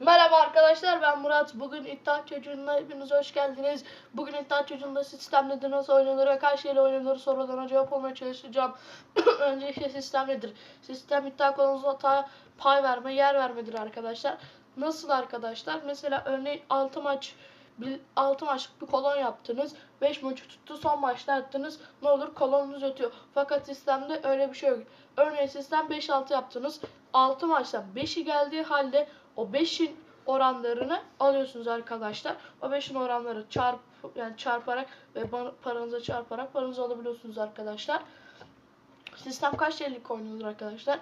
Merhaba arkadaşlar ben Murat. Bugün İddia Çocuğu'na hepiniz hoş geldiniz. Bugün İddia Çocuğu'nda sistem nedir, nasıl oynanır kaç şeyle oynanır sorularına cevap olmaya çalışacağım. Öncelikle sistem nedir? Sistem iddia konusu hata pay verme, yer vermedir arkadaşlar. Nasıl arkadaşlar? Mesela örneğin 6 maç 6 maçlık bir kolon yaptınız. 5 maçı tuttu. Son maçta attınız. Ne olur kolonunuz ötüyor. Fakat sistemde öyle bir şey yok. Örneğin sistem 5-6 yaptınız. 6 maçtan 5'i geldiği halde o 5'in oranlarını alıyorsunuz arkadaşlar. O 5'in oranları çarp yani çarparak ve paranıza çarparak paranızı alabiliyorsunuz arkadaşlar. Sistem kaç TL'lik oynanır arkadaşlar?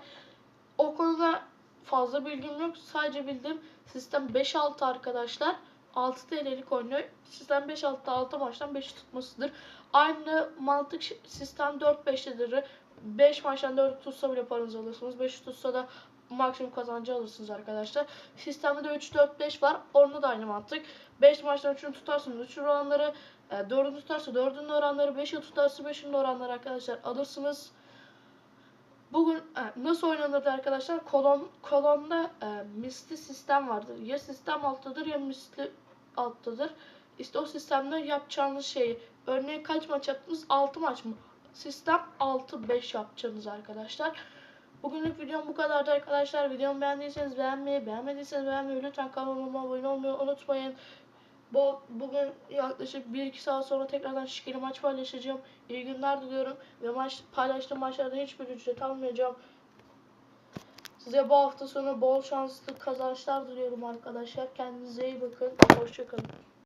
O konuda fazla bilgim yok. Sadece bildiğim sistem 5-6 arkadaşlar. 6 TL'lik oynuyor. Sistem 5-6'da 6 maçtan 5'i tutmasıdır. Aynı mantık sistem 4-5'tedir. 5 maçtan 4 tutsa bile paranızı alırsınız. 5 tutsa da maksimum kazancı alırsınız arkadaşlar. Sistemde de 3-4-5 var. Onda da aynı mantık. 5 maçtan 3'ünü tutarsınız. 3 oranları 4'ünü tutarsa 4'ün oranları 5'i tutarsa 5'in oranları arkadaşlar alırsınız. Bugün e, nasıl oynanır arkadaşlar? Kolon kolonda e, misli sistem vardır. Ya sistem alttadır ya misli alttadır. İşte o sistemde yapacağınız şeyi örneğin kaç maç yaptınız? 6 maç mı? Sistem 6-5 yapacaksınız arkadaşlar. Bugünlük videom bu kadardı arkadaşlar. Videomu beğendiyseniz beğenmeyi, beğenmediyseniz beğenmeyi lütfen kanalıma abone olmayı unutmayın. Bu, bugün yaklaşık 1-2 saat sonra tekrardan şikeli maç paylaşacağım. İyi günler diliyorum ve maç paylaştığım maçlarda hiçbir ücret almayacağım. Size bu hafta sonu bol şanslı kazançlar diliyorum arkadaşlar. Kendinize iyi bakın. Hoşçakalın.